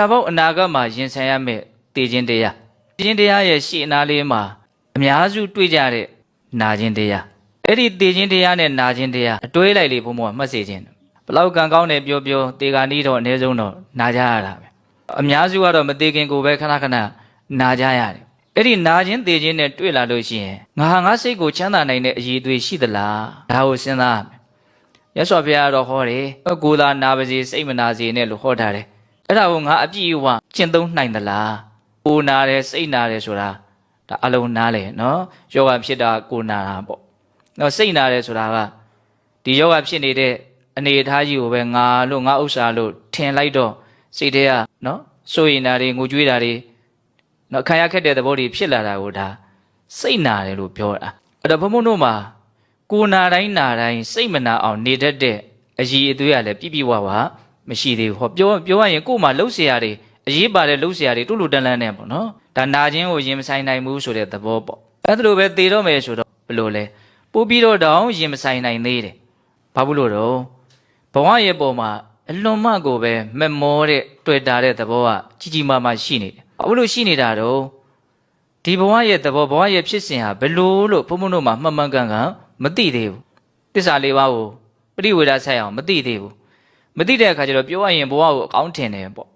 ဒါပေါ့အနာဂတ်မှာရင်ဆိုင်ရမယ့်တည်ခြင်းတရားတည်ခြင်းတရားရဲ့ရှေ့အနာလေးမှာအများစုတွေ့ကြတဲ့နာခြင်းတရားအဲ့ဒီတည်ခြင်းတရားနဲ့နာခြင်းတရားအတွေးလိုက်လေဘုံဘုံကမှတ်စေခြင်းဘလောက်ကံကောင်းတယ်ပြောပြောတေဂာနီးတော့အနည်းဆုံးတော့နာကြရတာပဲအများစုကတော့မသေးခင်ကိုပဲခဏခဏနာကြရတယ်အဲ့ဒီနာခြင်းတည်ခြင်းနဲ့တွေ့လာလို့ရှိရင်ငါဟာငါစိတ်ကိုချမ်းသာနိုင်တဲ့အရေးအသွေးရှိသလားဒါကိုစဉ်းစားရမယ်ရသော်ဘုရားကတော့ဟောတယ်ကိုယ်သာနာပါစေစိတ်မနာစေနဲ့လို့ဟောထားတယ် အဲ့ဒါကိုငါအပြည့်အဝကျင့်သုံးနိုင်သလားကိုယ်နာတယ်စိတ်နာတယ်ဆိုတာဒါအလုံးနားလေနော်ယောဂဖြစ်တာကိုယ်နာတာပေါ့နော်စိတ်နာတယ်ဆိုတာကဒီယောဂဖြစ်နေတဲ့အနေအထားကြီးကိုပဲငါလို့ငါဥစ္စာလို့ထင်လိုက်တော့စိတ်ထဲကနော်စိုးရင်တာတွေငိုကြွေးတာတွေနော်ခံရခက်တဲ့သဘောတွေဖြစ်လာတာကိုဒါစိတ်နာတယ်လို့ပြောတာအဲ့တော့ဘုံဘုံတို့မှာကိုယ်နာတိုင်းနာတိုင်းစိတ်မနာအောင်နေတတ်တဲ့အည်အသွေးကလည်းပြည့်ပြည့်ဝဝ မရှိသေးဘူးဟောပြောပြောရရင်ကိုယ်မှာလှုပ်เสียရတယ်အရေးပါတဲ့လှုပ်เสียရတယ်တူတူတန်လန်းနဲ့ပေါ့နော်ဒါနာခြင်းကိုရင်မဆိုင်နိုင်ဘူးဆိုတဲ့သဘောပေါ့အဲ့ဒါလိုပဲသေတော့မယ်ဆိုတော့ဘယ်လိုလဲပို့ပြီးတော့တောင်ရင်မဆိုင်နိုင်သေးတယ်ဘာဘူးလို့တော့ဘဝရဲ့ပုံမှာအလွန်မှကိုပဲမက်မောတဲ့တွေ့တာတဲ့သဘောကကြီးကြီးမားမားရှိနေတယ်ဘာဘူးလို့ရှိနေတာတော့ဒီဘဝရဲ့သဘောဘဝရဲ့ဖြစ်စဉ်ဟာဘယ်လိုလို့ဘုံဘုံတို့မှာမှတ်မှန်ကန်ကန်မသိသေးဘူးတစ္ဆာလေးပါးကိုပရိဝေဒဆက်အောင်မသိသေးဘူး မသိတဲ့အခါကျတော့ပြောရရင်ဘဝကိုအကောင်းထင်တယ်ပေါ့